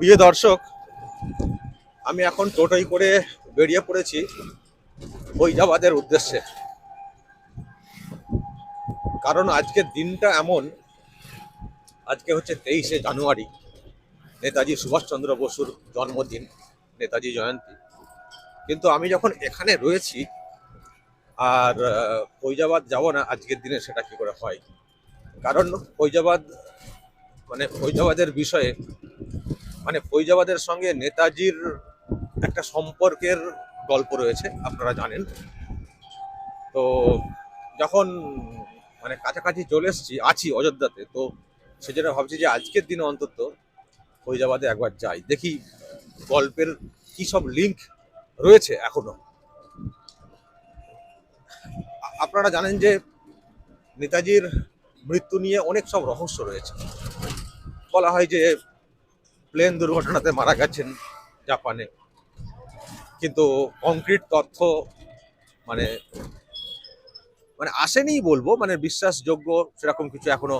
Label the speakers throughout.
Speaker 1: প্রিয় দর্শক, আমি এখন টোটোই করে বেরিয়ে পড়েছি ফৈজাবাদের উদ্দেশ্যে। কারণ আজকের দিনটা এমন, আজকে হচ্ছে তেইশে জানুয়ারি, নেতাজি সুভাষচন্দ্র বসুর জন্মদিন, নেতাজি জয়ন্তী। কিন্তু আমি যখন এখানে রয়েছি, আর ফৈজাবাদ যাব না, আজকের দিনে সেটা কি করে হয়? কারণ ফৈজাবাদ মানে ফৈজাবাদের বিষয়ে মানে ফৈজাবাদের সঙ্গে নেতাজির একটা সম্পর্কের গল্প রয়েছে, আপনারা জানেন। তো যখন মানে কাছাকাছি চলে এসেছি, আছি অযোধ্যাতে, তো সেজন্য ভাবছি যে আজকের দিনে অন্তত ফৈজাবাদে একবার যাই, দেখি গল্পের কি সব লিঙ্ক রয়েছে এখনও। আপনারা জানেন যে নেতাজির মৃত্যু নিয়ে অনেক সব রহস্য রয়েছে। বলা হয় যে প্লেন দুর্ঘটনাতে মারা গেছেন জাপানে। কিন্তু কংক্রিট তথ্য মানে মানে আসেনি বলব মানে বিশ্বাসযোগ্য সেরকম কিছু এখনও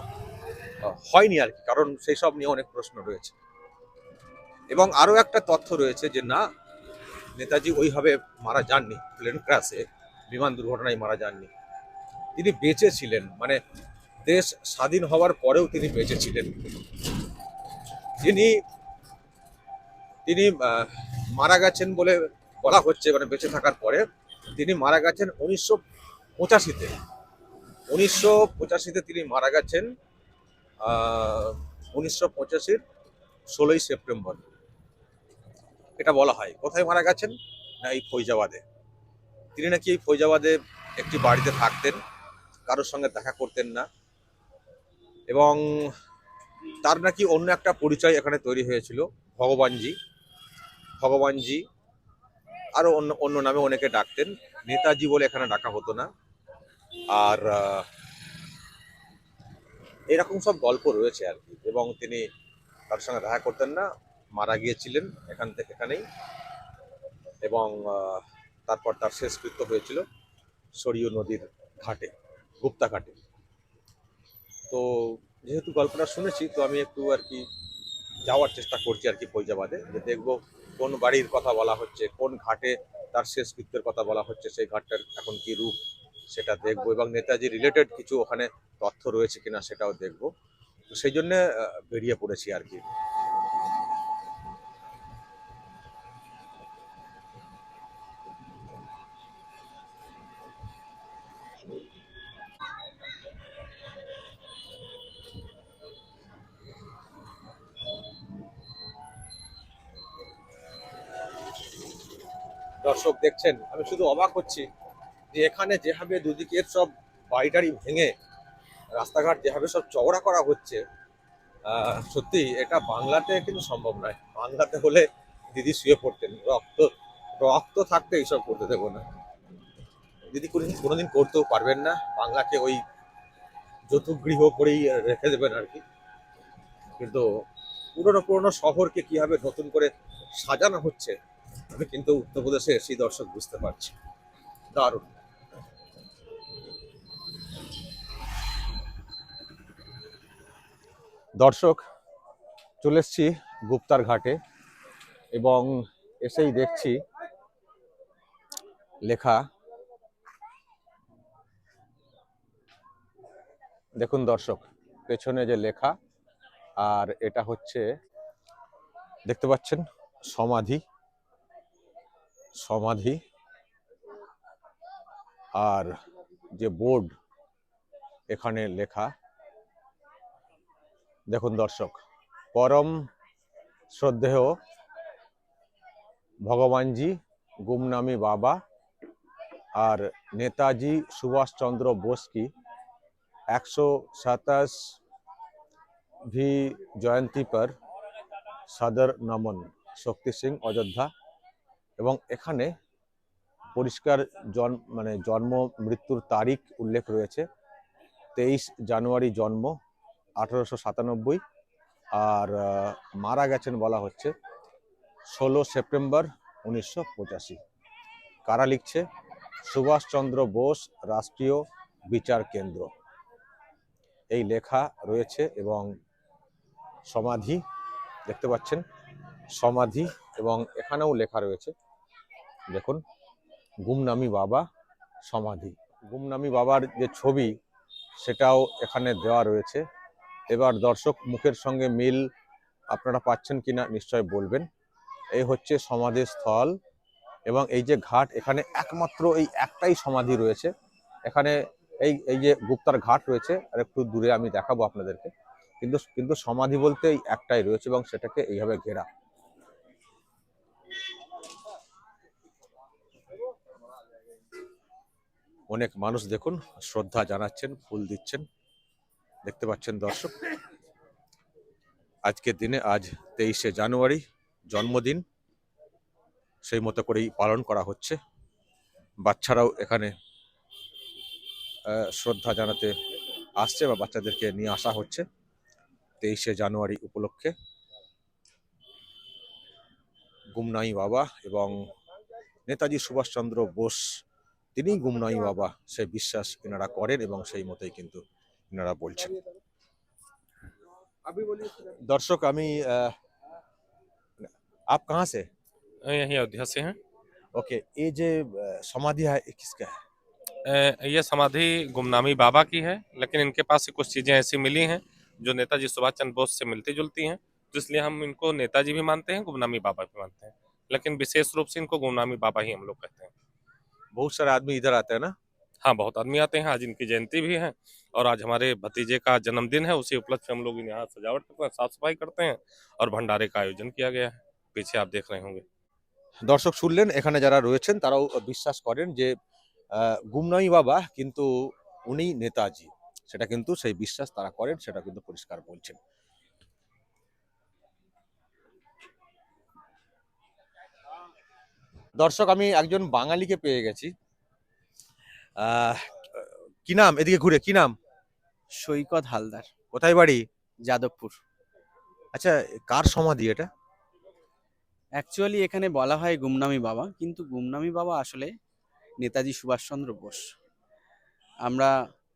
Speaker 1: হয়নি আর কি, কারণ সেই সব নিয়ে অনেক প্রশ্ন রয়েছে। এবং আরও একটা তথ্য রয়েছে যে, না, নেতাজি ওইভাবে মারা যাননি, প্লেন ক্র্যাশে, বিমান দুর্ঘটনায় মারা যাননি। তিনি বেঁচে ছিলেন মানে দেশ স্বাধীন হওয়ার পরেও তিনি বেঁচে ছিলেন তিনি তিনি মারা গেছেন বলে বলা হচ্ছে মানে বেঁচে থাকার পরে। তিনি মারা গেছেন উনিশশো পঁচাশিতে। উনিশশো পঁচাশিতে তিনি মারা গেছেন উনিশশো পঁচাশির ষোলোই সেপ্টেম্বর। এটা বলা হয়। কোথায় মারা গেছেন? না, এই ফৈজাবাদে। তিনি নাকি এই ফৈজাবাদে একটি বাড়িতে থাকতেন, কারোর সঙ্গে দেখা করতেন না। এবং তার নাকি অন্য একটা পরিচয় এখানে তৈরি হয়েছিল, ভগবানজি। ভগবানজি আরও অন্য অন্য নামে অনেকে ডাকতেন। নেতাজি বলে এখানে ডাকা হতো না। আর এরকম সব গল্প রয়েছে আর কি। এবং তিনি তার সঙ্গে দেখা করতেন না, মারা গিয়েছিলেন এখান থেকে, এখানেই। এবং তারপর তার শেষকৃত্য হয়েছিল সরিয় নদীর ঘাটে, গুপ্তা ঘাটে। তো যেহেতু গল্পটা শুনেছি, তো আমি একটু আর কি যাওয়ার চেষ্টা করছি আর কি ফৈজাবাদে, যে দেখব কোন বাড়ির কথা বলা হচ্ছে, কোন ঘাটে তার শেষকৃত্যের কথা বলা হচ্ছে, সেই ঘাটটার এখন কি রূপ সেটা দেখব এবং নেতাজি রিলেটেড কিছু ওখানে তথ্য রয়েছে কিনা সেটাও দেখব। তো সেই জন্য বেরিয়ে পড়েছি আর কি। দর্শক দেখছেন, আমি শুধু অবাক হচ্ছি যে এখানে যেভাবে দুদিকের সব বাড়িটারি ভেঙে রাস্তাঘাট যেভাবে সব চওড়া করা হচ্ছে সত্যি এটা বাংলাতে কিন্তু সম্ভব নয়। বাংলাতে হলে দিদি শুয়ে পড়তেন, রক্ত রক্ত থাকতে এইসব করতে দেবো না। দিদি কোনোদিন কোনোদিন করতেও পারবেন না, বাংলাকে ওই যৌতুগৃহ করেই রেখে দেবেন আর কি। কিন্তু পুরনো পুরনো শহরকে কীভাবে নতুন করে সাজানো হচ্ছে আমি কিন্তু উত্তরপ্রদেশে এসেই দর্শক বুঝতে পারছি দারুণ। দর্শক, চলে এসছি গুপ্তার ঘাটে এবং এসেই দেখছি লেখা, দেখুন দর্শক, পেছনে যে লেখা, আর এটা হচ্ছে, দেখতে পাচ্ছেন, সমাধি। সমাধি আর যে বোর্ড এখানে লেখা, দেখুন দর্শক, পরম শ্রদ্ধেয় ভগবানজি, গুমনামি বাবা আর নেতাজি সুভাষচন্দ্র বোস কি একশো সাতাশ ভি জয়ন্তী পর সদর নমন। শক্তি সিং অযোধ্যা। এবং এখানে পরিষ্কার জন মানে জন্ম, মৃত্যুর তারিখ উল্লেখ রয়েছে। তেইশ জানুয়ারি জন্ম আঠারোশো সাতানব্বই আর মারা গেছেন বলা হচ্ছে ষোলো সেপ্টেম্বর উনিশশো পঁচাশি। কারা লিখছে? সুভাষচন্দ্র বোস, রাষ্ট্রীয় বিচার কেন্দ্র। এই লেখা রয়েছে এবং সমাধি দেখতে পাচ্ছেন। সমাধি এবং এখানেও লেখা রয়েছে। দেখুন, গুমনামি বাবা সমাধি। গুমনামি বাবার যে ছবি, সেটাও এখানে দেওয়া রয়েছে। এবার দর্শক, মুখের সঙ্গে মিল আপনারা পাচ্ছেন কিনা নিশ্চয় বলবেন। এই হচ্ছে সমাধি স্থল এবং এই যে ঘাট, এখানে একমাত্র এই একটাই সমাধি রয়েছে। এখানে এই এই যে গুপ্তার ঘাট রয়েছে, আর একটু দূরে আমি দেখাবো আপনাদেরকে। কিন্তু কিন্তু সমাধি বলতে এই একটাই রয়েছে এবং সেটাকে এইভাবে ঘেরা। অনেক মানুষ দেখুন, শ্রদ্ধা জানাচ্ছেন, ফুল দিচ্ছেন। দেখতে পাচ্ছেন দর্শক, আজকের দিনে আজ তেইশে জানুয়ারি, জন্মদিন। সেই মতো করেই পালন করা হচ্ছে। বাচ্চারাও এখানে শ্রদ্ধা জানাতে আসছে বা বাচ্চাদেরকে নিয়ে আসা হচ্ছে তেইশে জানুয়ারি উপলক্ষে। গুমনাই বাবা এবং নেতাজি সুভাষচন্দ্র বোস তিনিই গুমনাই বাবা সেই বিশ্বাস এনারা করেন এবং সেই মতোই কিন্তু এনারা বলছেন দর্শক আমি আহ, आप कहाँ से
Speaker 2: यही अयोध्या से हैं
Speaker 1: ओके ये जो अ, समाधि है ये किसका है
Speaker 2: अ, ये समाधि गुमनामी बाबा की है लेकिन इनके पास से कुछ चीजें ऐसी मिली हैं जो नेताजी सुभाष चंद्र बोस से मिलती जुलती हैं तो इसलिए हम इनको नेताजी भी मानते हैं गुमनामी बाबा भी मानते हैं लेकिन विशेष रूप से इनको गुमनामी बाबा ही हम लोग कहते हैं
Speaker 1: बहुत सारे आदमी इधर आते हैं ना
Speaker 2: हाँ बहुत आदमी आते हैं आज इनकी जयंती भी है और आज हमारे भतीजे का जन्मदिन है उसी उपलक्ष्य में हम लोग यहाँ सजावट करते हैं साफ सफाई करते हैं और भंडारे का आयोजन किया गया है पीछे आप देख रहे होंगे
Speaker 1: দর্শক শুনলেন এখানে যারা রয়েছেন তারাও বিশ্বাস করেন যে আহ, গুমনামি বাবা কিন্তু উনি নেতাজি সেটা কিন্তু সেই বিশ্বাস তারা করেন সেটা কিন্তু পরিষ্কার বলছেন দর্শক আমি একজন বাঙালিকে পেয়ে গেছি। কি নাম? এদিকে ঘুরে কি নাম?
Speaker 3: সৈকত হালদার।
Speaker 1: কোথায় বাড়ি?
Speaker 3: যাদবপুর।
Speaker 1: আচ্ছা কার সমাধি এটা?
Speaker 3: অ্যাকচুয়ালি এখানে বলা হয় গুমনামি বাবা কিন্তু গুমনামি বাবা আসলে নেতাজি সুভাষচন্দ্র বোস। আমরা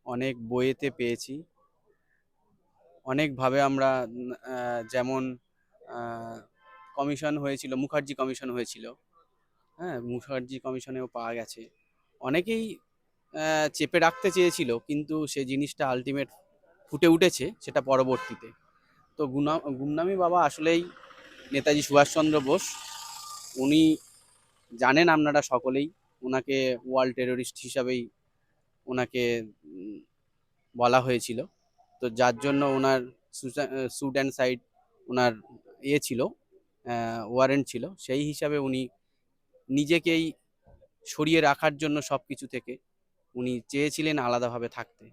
Speaker 3: অনেক বইয়েতে পেয়েছি। অনেকভাবে আমরা যেমন কমিশন হয়েছিল মুখার্জি কমিশন হয়েছিল। হ্যাঁ মুখার্জি কমিশনেও পাওয়া গেছে। অনেকেই চেপে রাখতে চেয়েছিল, কিন্তু সে জিনিসটা আলটিমেট ফুটে উঠেছে, সেটা পরবর্তীতে। তো গুনা গুমনামি বাবা আসলেই নেতাজি সুভাষচন্দ্র বোস। উনি জানেন আপনারা সকলেই ওনাকে ওয়ার্ল্ড টেরোরিস্ট হিসাবেই ওনাকে বলা হয়েছিল। তো যার জন্য ওনার স্যুট অ্যান্ড সাইড ওনার ইয়ে ছিল ওয়ারেন্ট ছিল, সেই হিসাবে উনি নিজেকেই সরিয়ে রাখার জন্য সব কিছু থেকে উনি চেয়েছিলেন আলাদাভাবে থাকতে।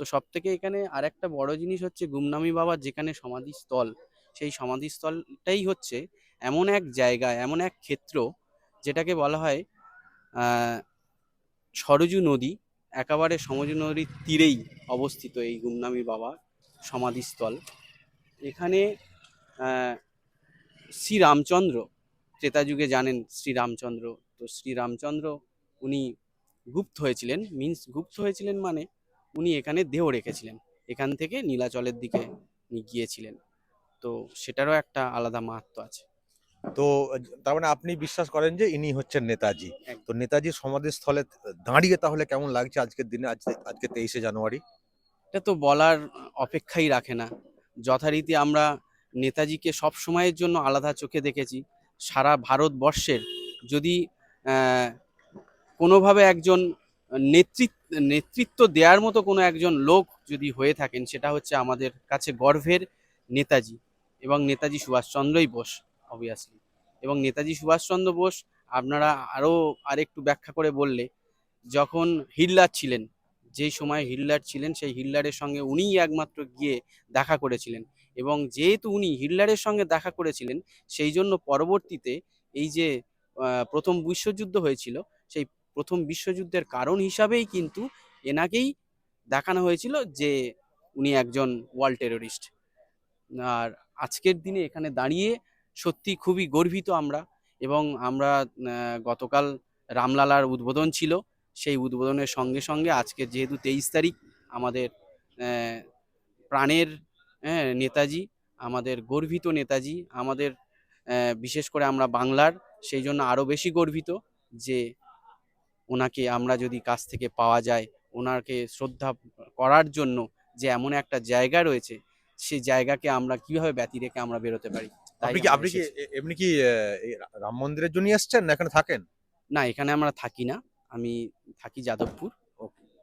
Speaker 3: তো সব থেকে এখানে আরেকটা বড় জিনিস হচ্ছে গুমনামি বাবার যেখানে সমাধিস্থল সেই সমাধিস্থলটাই হচ্ছে এমন এক জায়গা এমন এক ক্ষেত্র যেটাকে বলা হয় সরজু নদী একেবারে সমজু নদীর তীরেই অবস্থিত এই গুমনামি বাবা সমাধিস্থল। এখানে আহ, শ্রী রামচন্দ্র ত্রেতা যুগে জানেন শ্রী রামচন্দ্র তো শ্রী রামচন্দ্র উনি গুপ্ত হয়েছিলেন মিন্স গুপ্ত হয়েছিলেন মানে উনি এখানে দেহ রেখেছিলেন। এখান থেকে নীলাচলের দিকে উনি গিয়েছিলেন। তো সেটারও একটা আলাদা মাহাত্ম আছে।
Speaker 1: তো তার মানে আপনি বিশ্বাস করেন যে ইনি হচ্ছেন নেতাজি। তো নেতাজির সমাধিস্থলে দাঁড়িয়ে তাহলে কেমন লাগছে আজকের দিনে আজকে আজকে তেইশে জানুয়ারি?
Speaker 3: এটা তো বলার অপেক্ষাই রাখে না। যথারীতি আমরা নেতাজিকে সব সময়ের জন্য আলাদা চোখে দেখেছি। সারা ভারতবর্ষের যদি কোনোভাবে একজন নেতৃত্ব নেতৃত্ব দেওয়ার মতো কোনো একজন লোক যদি হয়ে থাকেন, সেটা হচ্ছে আমাদের কাছে গর্ভের নেতাজি এবং নেতাজি সুভাষচন্দ্রই বোস অবভিয়াসলি এবং নেতাজি সুভাষচন্দ্র বোস, আপনারা আরও আরেকটু ব্যাখ্যা করে বললে, যখন হিটলার ছিলেন যেই সময় হিটলার ছিলেন, সেই হিটলারের সঙ্গে উনিই একমাত্র গিয়ে দেখা করেছিলেন। এবং যেহেতু উনি হিটলারের সঙ্গে দেখা করেছিলেন, সেই জন্য পরবর্তীতে এই যে প্রথম বিশ্বযুদ্ধ হয়েছিল, সেই প্রথম বিশ্বযুদ্ধের কারণ হিসাবেই কিন্তু এনাকেই দেখানো হয়েছিল যে উনি একজন ওয়ার্ল্ড টেরোরিস্ট। আর আজকের দিনে এখানে দাঁড়িয়ে সত্যি খুবই গর্বিত আমরা এবং আমরা গতকাল রামলালার উদ্বোধন ছিল। সেই উদ্বোধনের সঙ্গে সঙ্গে আজকে যেহেতু তেইশ তারিখ আমাদের প্রাণের নেতাজি আমাদের গর্বিত নেতাজি আমাদের বিশেষ করে আমরা বাংলার সেই জন্য আরও বেশি গর্বিত যে ওনাকে আমরা যদি কাছ থেকে পাওয়া যায় ওনাকে শ্রদ্ধা করার জন্য যে এমন একটা জায়গা রয়েছে সেই জায়গাকে আমরা কীভাবে ব্যতি রেখে আমরা বেরোতে পারি
Speaker 1: আপনি কি আপনি কি এমনি কি রাম মন্দিরের জন্য এসছেন না এখানে থাকেন?
Speaker 3: না এখানে আমরা থাকি না। আমি থাকি যাদবপুর।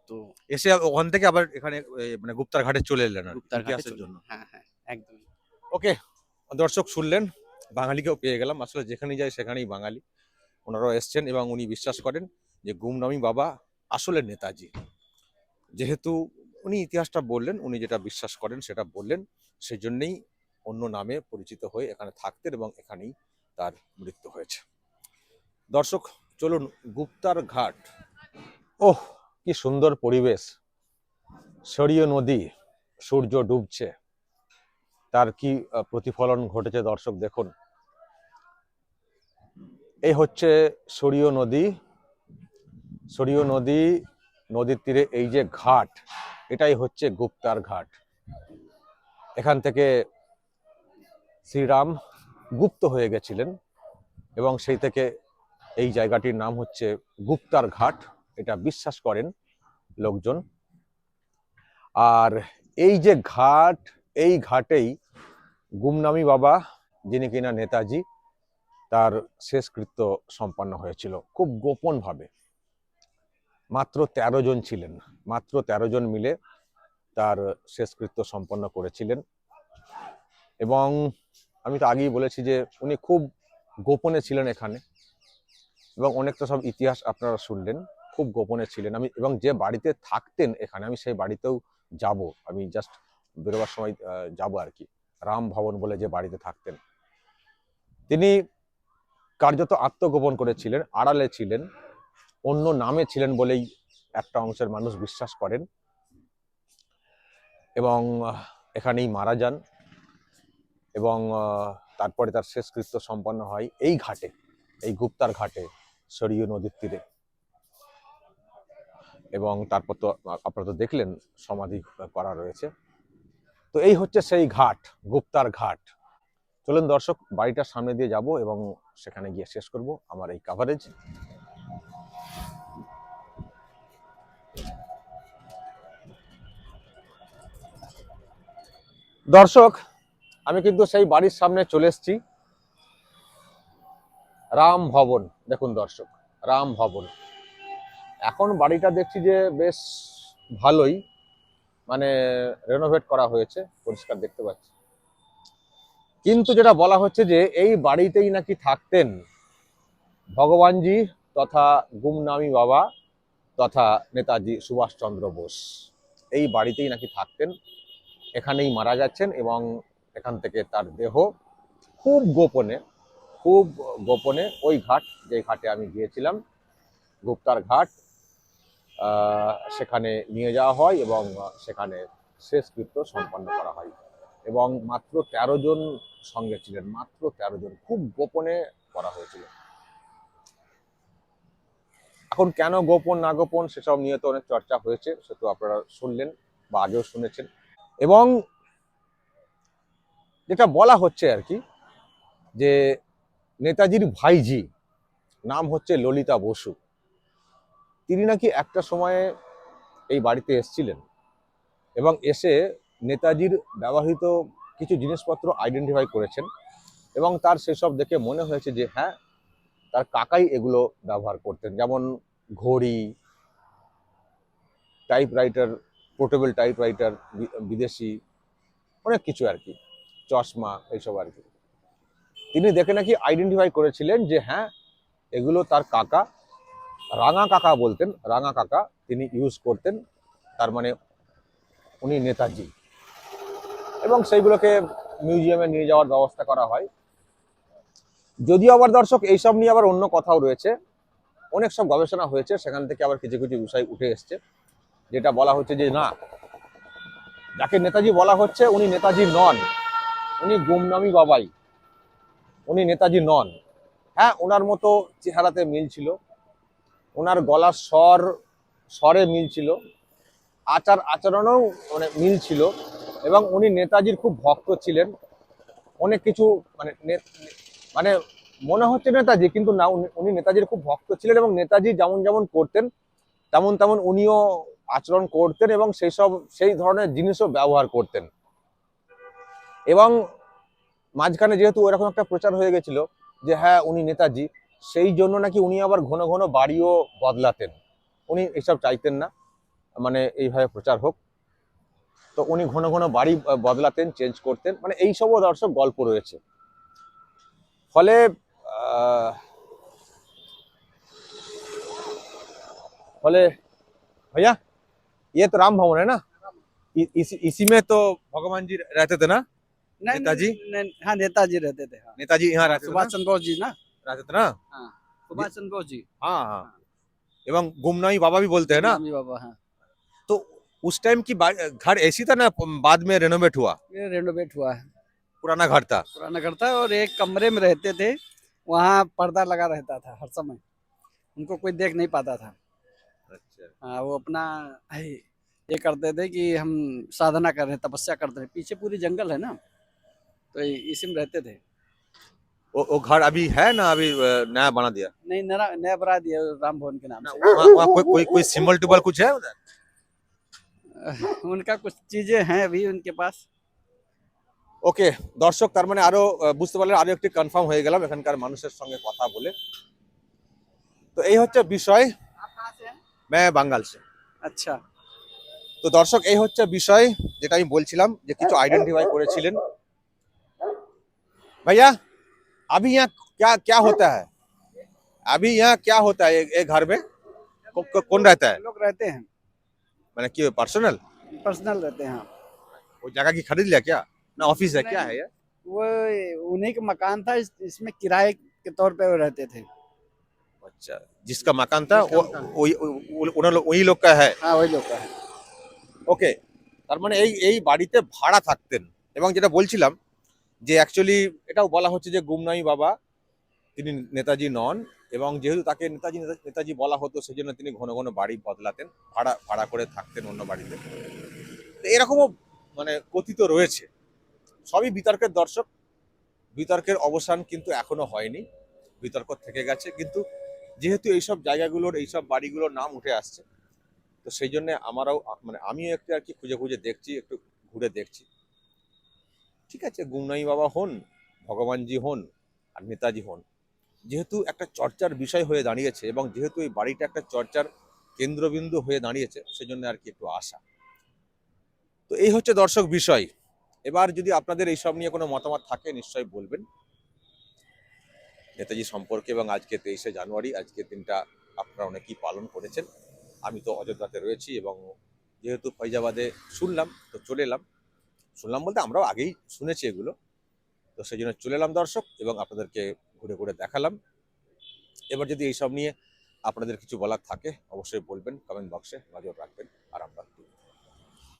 Speaker 3: তো
Speaker 1: এসে ওখান থেকে আবার এখানে মানে গুপ্তার ঘাটে চলে এলেন
Speaker 3: গুপ্তার ঘাটে
Speaker 1: ইতিহাসের
Speaker 3: চলে-
Speaker 1: জন্য।
Speaker 3: হ্যাঁ হ্যাঁ একদমই।
Speaker 1: ওকে দর্শক শুনলেন বাঙালিকেও পেয়ে গেলাম। আসলে যেখানেই যায় সেখানেই বাঙালি। ওনারাও এসছেন এবং উনি বিশ্বাস করেন যে গুমনামি বাবা আসলে নেতাজি। যেহেতু উনি ইতিহাসটা বললেন উনি যেটা বিশ্বাস করেন সেটা বললেন সেই জন্যেই অন্য নামে পরিচিত হয়ে এখানে থাকতেন এবং এখানেই তার মৃত্যু হয়েছে। দর্শক চলুন গুপ্তার ঘাট। ওহ, কি সুন্দর পরিবেশ। সরিয় নদী, সূর্য ডুবছে। তার কি প্রতিফলন ঘটেছে দর্শক দেখুন। এই হচ্ছে সরিয় নদী। সরিয় নদী, নদীর তীরে এই যে ঘাট, এটাই হচ্ছে গুপ্তার ঘাট। এখান থেকে শ্রীরাম গুপ্ত হয়ে গেছিলেন এবং সেই থেকে এই জায়গাটির নাম হচ্ছে গুপ্তার ঘাট। এটা বিশ্বাস করেন লোকজন। আর এই যে ঘাট, এই ঘাটেই গুমনামি বাবা, যিনি কিনা নেতাজি, তার শেষকৃত্য সম্পন্ন হয়েছিল খুব গোপনভাবে। মাত্র তেরো জন ছিলেন, মাত্র তেরো জন মিলে তার শেষকৃত্য সম্পন্ন করেছিলেন। এবং আমি তো আগেই বলেছি যে উনি খুব গোপনে ছিলেন এখানে। এবং অনেকটা সব ইতিহাস আপনারা শুনলেন, খুব গোপনে ছিলেন। আমি এবং যে বাড়িতে থাকতেন এখানে, আমি সেই বাড়িতেও যাব। আমি জাস্ট বেরোবার সময় যাব আর কি। রাম ভবন বলে যে বাড়িতে থাকতেন। তিনি কার্যত আত্মগোপন করেছিলেন, আড়ালে ছিলেন, অন্য নামে ছিলেন বলেই একটা অংশের মানুষ বিশ্বাস করেন। এবং এখানেই মারা যান। এবং তারপরে তার শেষকৃত্য সম্পন্ন হয় এই ঘাটে, এই গুপ্তার ঘাটে। সরিয় নদীর তীরে। এবং তারপর তো আপনারা তো দেখলেন সমাধি করা রয়েছে। তো এই হচ্ছে সেই ঘাট, গুপ্তার ঘাট। চলুন দর্শক, বাড়িটার সামনে দিয়ে যাব এবং সেখানে গিয়ে শেষ করব আমার এই কাভারেজ দর্শক, আমি কিন্তু সেই বাড়ির সামনে চলে এসেছি। রাম ভবন। দেখুন দর্শক, রাম ভবন। এখন বাড়িটা দেখছি যে বেশ ভালোই মানে রেনোভেট করা হয়েছে, পরিষ্কার দেখতে পাচ্ছি। কিন্তু যেটা বলা হচ্ছে যে এই বাড়িতেই নাকি থাকতেন ভগবানজি তথা গুমনামি বাবা তথা নেতাজি সুভাষচন্দ্র বোস। এই বাড়িতেই নাকি থাকতেন, এখানেই মারা যাচ্ছেন এবং এখান থেকে তার দেহ খুব গোপনে খুব গোপনে ওই ঘাট, যে ঘাটে আমি গিয়েছিলাম, গুপ্তার ঘাট সেখানে নিয়ে যাওয়া হয় এবং সেখানে শেষকৃত্য সম্পন্ন করা হয়। এবং মাত্র তেরো জন সঙ্গে ছিলেন, মাত্র তেরো জন, খুব গোপনে করা হয়েছিল। এখন কেন গোপন, না গোপন, সেসব নিয়ে তো অনেক চর্চা হয়েছে, সে তো আপনারা শুনলেন বা আগেও শুনেছেন। এবং যেটা বলা হচ্ছে আর কি, যে নেতাজির ভাইজি নাম হচ্ছে ললিতা বসু। তিনি নাকি একটা সময়ে এই বাড়িতে এসেছিলেন এবং এসে নেতাজির ব্যবহৃত কিছু জিনিসপত্র আইডেন্টিফাই করেছেন এবং তার সেসব দেখে মনে হয়েছে যে হ্যাঁ তার কাকাই এগুলো ব্যবহার করতেন। যেমন ঘড়ি টাইপরাইটার পোর্টেবল টাইপরাইটার বিদেশি, অনেক কিছু আর কি, চশমা, এইসব আর কি। তিনি দেখে নাকি আইডেন্টিফাই করেছিলেন যে হ্যাঁ এগুলো তার কাকা। রাঙা কাকা বলতেন, রাঙা কাকা তিনি ইউজ করতেন, তার মানে উনি নেতাজি। এবং সেইগুলোকে মিউজিয়ামে নিয়ে যাওয়ার ব্যবস্থা করা হয়। যদিও আবার দর্শক, এইসব নিয়ে আবার অন্য কথাও রয়েছে। অনেক সব গবেষণা হয়েছে, সেখান থেকে আবার কিছু কিছু বিষয় উঠে এসছে, যেটা বলা হচ্ছে যে, না, যাকে নেতাজি বলা হচ্ছে, উনি নেতাজি নন। উনি গুমনামি বাবাই উনি নেতাজি নন। হ্যাঁ ওনার মতো চেহারাতে মিল ছিল। ওনার গলার স্বর, স্বরে মিল ছিল। আচার, আচরণেও মানে মিল ছিল এবং উনি নেতাজির খুব ভক্ত ছিলেন। অনেক কিছু মানে মানে মনে হচ্ছে নেতাজি, কিন্তু না উনি নেতাজির খুব ভক্ত ছিলেন এবং নেতাজি যেমন যেমন করতেন, তেমন তেমন উনিও আচরণ করতেন এবং সেই সব, সেই ধরনের জিনিসও ব্যবহার করতেন। এবং মাঝখানে যেহেতু এরকম একটা প্রচার হয়ে গেছিল যে হ্যাঁ উনি নেতাজি সেই জন্য নাকি উনি আবার ঘন ঘন বাড়িও বদলাতেন উনি এসব চাইতেন না মানে এইভাবে প্রচার হোক তো উনি ঘন ঘন বাড়ি আহ, বদলাতেন চেঞ্জ করতেন মানে এই সবও দর্শক গল্প রয়েছে ফলে আহ, ফলে भैया ये तो राम भवन है ना इ, इसी इसी में तो भगवान जी रहते थे ना
Speaker 4: नहीं,
Speaker 1: नेताजी?
Speaker 4: हाँ नेताजी रहते थे हाँ।
Speaker 1: नेताजी यहाँ
Speaker 4: सुभाष? चंद्र बोस जी ना?
Speaker 1: रहते थे ना?
Speaker 4: सुभाष चंद्र बोस जी।
Speaker 1: हाँ हाँ। एवं गुमनामी बाबा भी बोलते हैं ना?
Speaker 4: बाबा हाँ।
Speaker 1: तो उस टाइम की घर ऐसी था ना बाद में रेनोवेट हुआ?
Speaker 4: ये रेनोवेट हुआ है।
Speaker 1: पुराना घर था?
Speaker 4: पुराना घर था और एक कमरे में रहते थे वहाँ पर्दा लगा रहता था हर समय। उनको कोई देख नहीं पाता था।
Speaker 1: अच्छा।
Speaker 4: हाँ वो अपना ये करते थे कि हम साधना कर रहे हैं तपस्या करते हैं। पीछे पूरी जंगल है ना? तो इसी में रहते थे
Speaker 1: वो, वो घर अभी है ना अभी अ, नया बना दिया
Speaker 4: नहीं नया नया बना दिया राम भवन के नाम
Speaker 1: ना,
Speaker 4: से
Speaker 1: वहाँ वहाँ कोई कोई कोई सिंबल टिबल कुछ है उधर
Speaker 4: उनका कुछ चीजें हैं अभी उनके पास
Speaker 1: ওকে দর্শক তার মানে আরো আহ, বুঝতে পারলেন আরো একটি কনফার্ম হয়ে গেলাম এখানকার মানুষের সঙ্গে কথা বলে তো এই হচ্ছে বিষয় मैं বাঙ্গাল से
Speaker 4: अच्छा
Speaker 1: তো দর্শক এই হচ্ছে বিষয় যেটা আমি বলছিলাম যে কিছু আইডেন্টিফাই করেছিলেন भैया अभी यहाँ क्या क्या होता है अभी यहाँ क्या होता है ये ये घर में को, को, कौन रहता है
Speaker 4: लोग रहते हैं
Speaker 1: मैंने कि पर्सनल
Speaker 4: पर्सनल रहते हैं हाँ
Speaker 1: वो जगह की खरीद लिया क्या ना ऑफिस है क्या है ये
Speaker 4: वो उन्हीं का मकान था इस, इसमें किराए के तौर पे वो रहते थे
Speaker 1: अच्छा जिसका मकान था
Speaker 4: जिसका
Speaker 1: वो
Speaker 4: मकान।
Speaker 1: वही वो- उन लोग- वही लोग का है
Speaker 4: हाँ वही लोग का है
Speaker 1: ওকে তার মানে এই এই বাড়িতে ভাড়া থাকতেন এবং যেটা বলছিলাম যে অ্যাকচুয়ালি এটাও বলা হচ্ছে যে গুমনামি বাবা তিনি নেতাজি নন এবং যেহেতু তাকে নেতাজি নেতা- নেতাজি বলা হতো সেজন্য তিনি ঘন ঘন বাড়ি বদলাতেন, ভাড়া ভাড়া করে থাকতেন অন্য বাড়িতে। এরকমও মানে কথিত রয়েছে। সবই বিতর্কের দর্শক। বিতর্কের অবসান কিন্তু এখনও হয়নি। বিতর্ক থেকে গেছে। কিন্তু যেহেতু এইসব জায়গাগুলোর, এইসব বাড়িগুলোর নাম উঠে আসছে, তো সেই জন্য আমারও মানে আমিও একটু আর কি খুঁজে খুঁজে দেখছি, একটু ঘুরে দেখছি। ঠিক আছে গুমনাই বাবা হন, ভগবানজি হন আর নেতাজি হন। যেহেতু একটা চর্চার বিষয় হয়ে দাঁড়িয়েছে এবং যেহেতু এই বাড়িটা একটা চর্চার কেন্দ্রবিন্দু হয়ে দাঁড়িয়েছে, সেজন্য আর কি একটু আশা। তো এই হচ্ছে দর্শক বিষয়। এবার যদি আপনাদের এইসব নিয়ে কোনো মতামত থাকে, নিশ্চয়ই বলবেন। নেতাজি সম্পর্কে এবং আজকে তেইশে জানুয়ারি, আজকে দিনটা আপনারা অনেকেই পালন করেছেন। আমি তো অযোধ্যাতে রয়েছি এবং যেহেতু ফৈজাবাদে শুনলাম, তো চলে এলাম। শুনলাম বলতে আমরাও আগেই শুনেছি এগুলো। তো সেই জন্য চলে এলাম দর্শক এবং আপনাদেরকে ঘুরে ঘুরে দেখালাম। এবার যদি এইসব নিয়ে আপনাদের কিছু বলার থাকে, অবশ্যই বলবেন কমেন্ট বক্সে নজর রাখবেন, আর আমরা